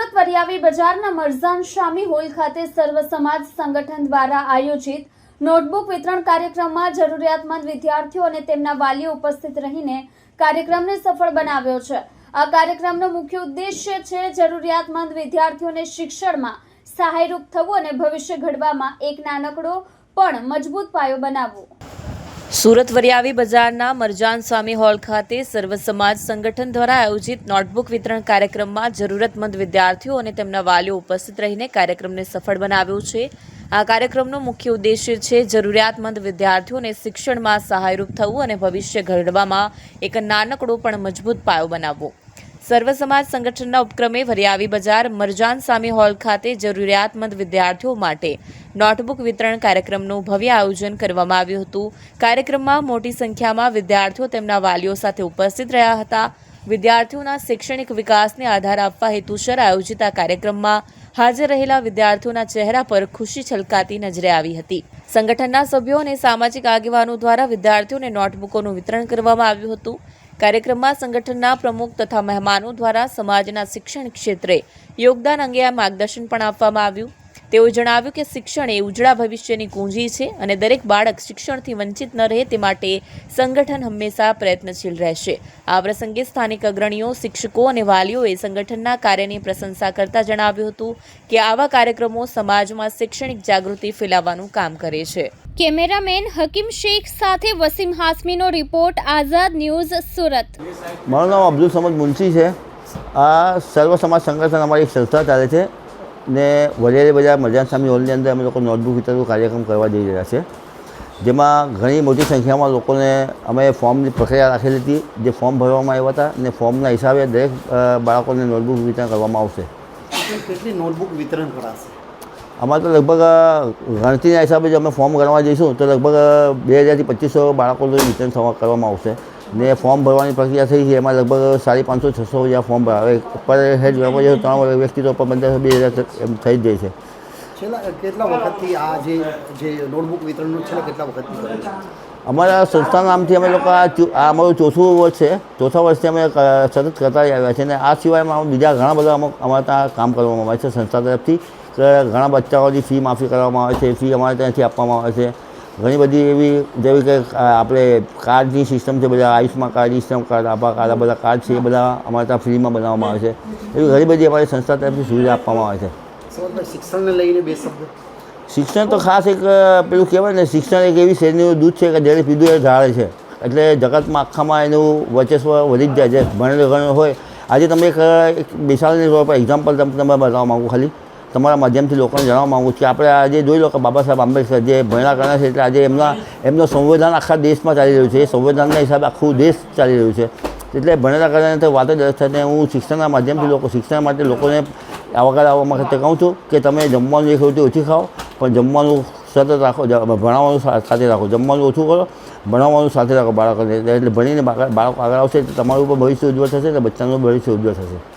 સુરત વરિયાવી બજારના મરઝાન શામી હોલ ખાતે સર્વ સમાજ સંગઠન દ્વારા આયોજિત નોટબુક વિતરણ કાર્યક્રમમાં જરૂરિયાતમંદ વિદ્યાર્થીઓ અને તેમના વાલીઓ ઉપસ્થિત રહીને કાર્યક્રમને સફળ બનાવ્યો છે. આ કાર્યક્રમનો મુખ્ય ઉદ્દેશ્ય છે જરૂરિયાતમંદ વિદ્યાર્થીઓને શિક્ષણમાં સહાયરૂપ થવું અને ભવિષ્ય ઘડવામાં એક નાનકડો પણ મજબૂત પાયો બનાવવો. સુરત વરિયાવી બજારના મરજાન સ્વામી હોલ ખાતે સર્વ સમાજ સંગઠન દ્વારા આયોજિત નોટબુક વિતરણ કાર્યક્રમમાં જરૂરતમંદ વિદ્યાર્થીઓ અને તેમના વાલીઓ ઉપસ્થિત રહીને કાર્યક્રમને સફળ બનાવ્યો છે. આ કાર્યક્રમનો મુખ્ય ઉદ્દેશ્ય છે જરૂરિયાતમંદ વિદ્યાર્થીઓને શિક્ષણમાં સહાયરૂપ થવું અને ભવિષ્ય ઘડવામાં એક નાનકડો પણ મજબૂત પાયો બનાવવો. સર્વ સમાજ સંગઠનના ઉપક્રમે વરિયાવી બજાર મરજાન સામી હોલ ખાતે જરૂરિયાતમંદ વિદ્યાર્થીઓ માટે નોટબુક વિતરણ કાર્યક્રમનું ભવ્ય આયોજન કરવામાં આવ્યું હતું. કાર્યક્રમમાં મોટી સંખ્યામાં વિદ્યાર્થીઓ તેમના વાલીઓ સાથે ઉપસ્થિત રહ્યા હતા. વિદ્યાર્થીઓના શૈક્ષણિક વિકાસને આધાર આપવા હેતુસર આયોજિત આ કાર્યક્રમમાં હાજર રહેલા વિદ્યાર્થીઓના ચહેરા પર ખુશી છલકાતી નજરે આવી હતી. સંગઠનના સભ્યો અને સામાજિક આગેવાનો દ્વારા વિદ્યાર્થીઓને નોટબુકોનું વિતરણ કરવામાં આવ્યું હતું. કાર્યક્રમમાં સંગઠનના પ્રમુખ તથા મહેમાનો દ્વારા સમાજના શિક્ષણ ક્ષેત્રે યોગદાન અંગે આ માર્ગદર્શન પણ આપવામાં આવ્યું. તેઓએ જણાવ્યું કે શિક્ષણ એ ઉજળા ભવિષ્યની કુંજી છે અને દરેક બાળક શિક્ષણથી વંચિત ન રહે તે માટે સંગઠન હંમેશા પ્રયત્નશીલ રહેશે. આ પ્રસંગે સ્થાનિક અગ્રણીઓ, શિક્ષકો અને વાલીઓએ સંગઠનના કાર્યની પ્રશંસા કરતા જણાવ્યું હતું કે આવા કાર્યક્રમો સમાજમાં શૈક્ષણિક જાગૃતિ ફેલાવવાનું કામ કરે છે. કેમેરામેન હકીમ શેખ સાથે વસીમ હાસમીનો રિપોર્ટ આઝાદ ન્યૂઝ સુરત. મારું નામ અબ્દુલ સમદ મુનશી છે. આ સર્વ સમાજ સંગઠન અમારી એક સંસ્થા ચાલે છે ને વડેરે બજાર મજાન સ્વામી હોલની અંદર અમે લોકો નોટબુક વિતરણનો કાર્યક્રમ કરવા જઈ રહ્યા છે જેમાં ઘણી મોટી સંખ્યામાં લોકોને અમે ફોર્મની પ્રક્રિયા રાખેલી હતી. જે ફોર્મ ભરવામાં આવ્યા હતા અને ફોર્મના હિસાબે દરેક બાળકોને નોટબુક વિતરણ કરવામાં આવશે. કેટલી નોટબુક વિતરણ કરાશે? અમારે તો લગભગ ગણતરીના હિસાબે જો અમે ફોર્મ ગણવા જઈશું તો લગભગ બે હજારથી પચીસો બાળકોનું વિતરણ થવા કરવામાં આવશે. ને ફોર્મ ભરવાની પ્રક્રિયા થઈ છે એમાં લગભગ સાડી પાંચસો છસો જેવા ફોર્મ ભરાવે. પર હેડ જોવા જઈએ ત્રણ વ્યક્તિ તો પંદરસો બે હજાર એમ થઈ જ જાય છે. છેલ્લા કેટલા વખતથી આ જે જે નોટબુક વિતરણનું છેલ્લા કેટલા વખતથી અમારા સંસ્થા નામથી અમે લોકો આ અમારું ચોથું વર્ષ છે. ચોથા વર્ષથી અમે સતત કરતા આવ્યા છે. અને આ સિવાયમાં બીજા ઘણા બધા અમુક અમારે ત્યાં કામ કરવામાં આવે છે સંસ્થા તરફથી. કે ઘણા બચ્ચાઓની ફી માફી કરવામાં આવે છે ફી અમારે ત્યાંથી આપવામાં આવે છે. ઘણી બધી એવી જેવી કે આપણે કાર્ડની સિસ્ટમ છે બધા આયુષ્યમાં કાર્ડ સિસ્ટમ કાર્ડ આભા કાર્ડ આ બધા કાર્ડ છે એ બધા અમારે ત્યાં ફ્રીમાં બનાવવામાં આવે છે. એવી ઘણી બધી અમારી સંસ્થા તરફથી સુવિધા આપવામાં આવે છે. શિક્ષણને લઈને બે શબ્દ? શિક્ષણ તો ખાસ એક પેલું કહેવાય ને શિક્ષણ એક એવી શેરડીનું દૂધ છે કે જેને પીધું એ ઢાળે છે. એટલે જગતમાં આખામાં એનું વર્ચસ્વ વધી જ જાય છે. ભણેલો ગણેલો હોય. આજે તમે એક એક પર એક્ઝામ્પલ તમે તમે બતાવવા માગું ખાલી. તમારા માધ્યમથી લોકોને જણાવવા માગું છું કે આપણે આજે જોઈ લો કે બાબા સાહેબ આંબેડકર જે ભણેલા ગણ્યા છે એટલે આજે એમના એમનું સંવિધાન આખા દેશમાં ચાલી રહ્યું છે. એ સંવિધાનના હિસાબે આખું દેશ ચાલી રહ્યું છે. એટલે ભણેલા ગણ્યા તો વાત જ અલગ હું શિક્ષણના માધ્યમથી લોકો શિક્ષણ માટે લોકોને આવકાર આવવા માટે કહું છું કે તમે જમવાનું એક રોટી ઓછી ખાઓ પણ જમવાનું સતત રાખો ભણાવવાનું સાથે રાખો. જમવાનું ઓછું કરો ભણાવવાનું સાથે રાખો બાળકોને. એટલે ભણીને બાળકો બાળકો આગળ આવશે તમારું પણ ભવિષ્ય ઉજ્જવળ થશે અને બચ્ચાનું ભવિષ્ય ઉજ્જવળ થશે.